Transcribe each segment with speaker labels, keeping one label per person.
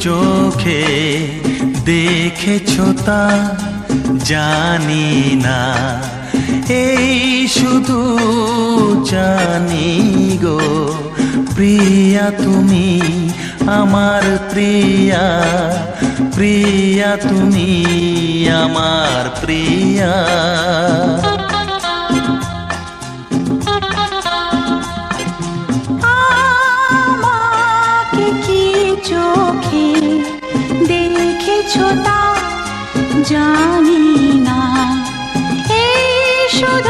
Speaker 1: চোখে দেখেছ তা জানি না। এই শুধু জানি গো, প্রিয়া তুমি আমার প্রিয়া প্রিয়া তুমি আমার প্রিয়া।
Speaker 2: তা জানি না। এই শুধু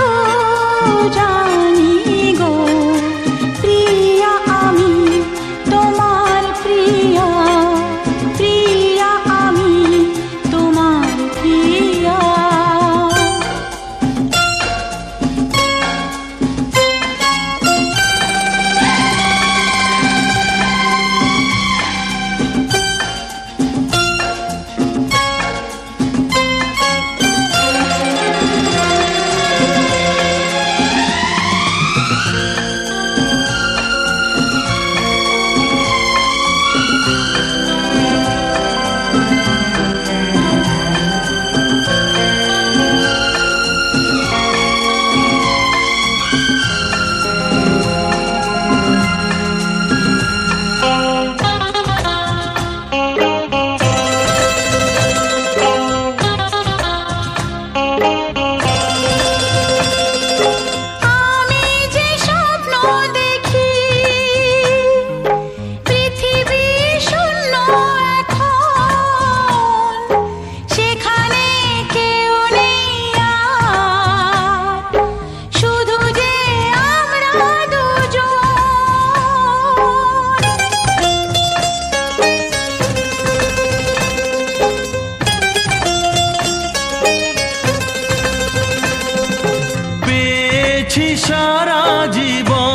Speaker 1: পেয়েছি সারা জীবন।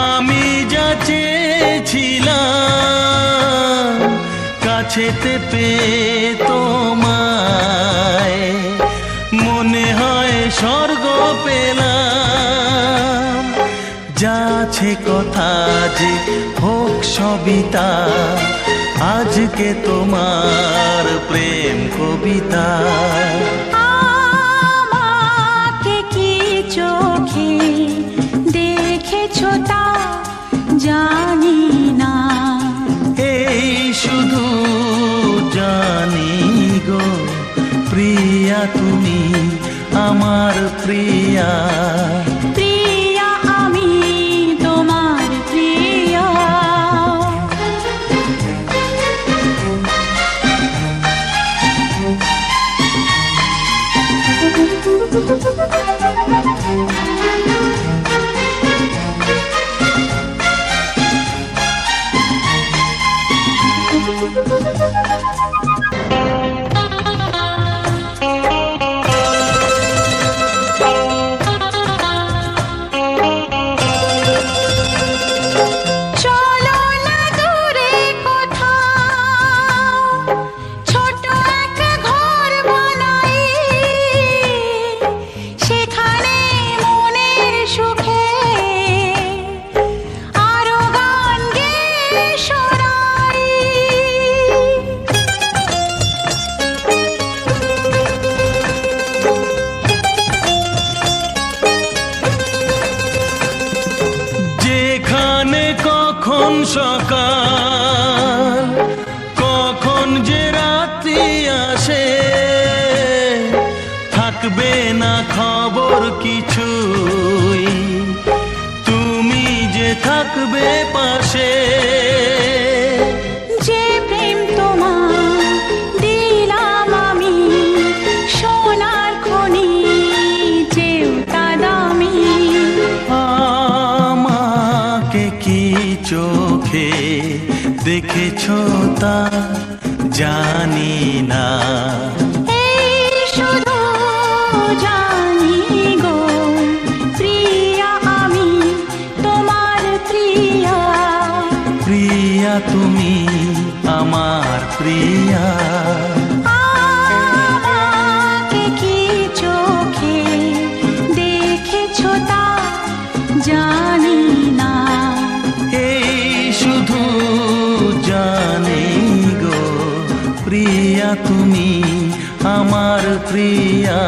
Speaker 1: আমি যা চেয়েছিলাম কাছেতে পেয়ে তোমায়। মনে হয় স্বর্গ পেলাম। কথা যে হোক সবিতা আজকে তোমার প্রেম কবিতা। তুমি আমার প্রিয়া।
Speaker 2: প্রিয়া আমি তোমার প্রিয়া। চলো
Speaker 1: কখন সকাল কখন যে রাত্রি আসে থাকবে না খবর কিছু তুমি যে থাকবে পাশে চোখে দেখেছ তা জানি না। তুমি আমার প্রিয়া। তুমি আমার প্রিয়া।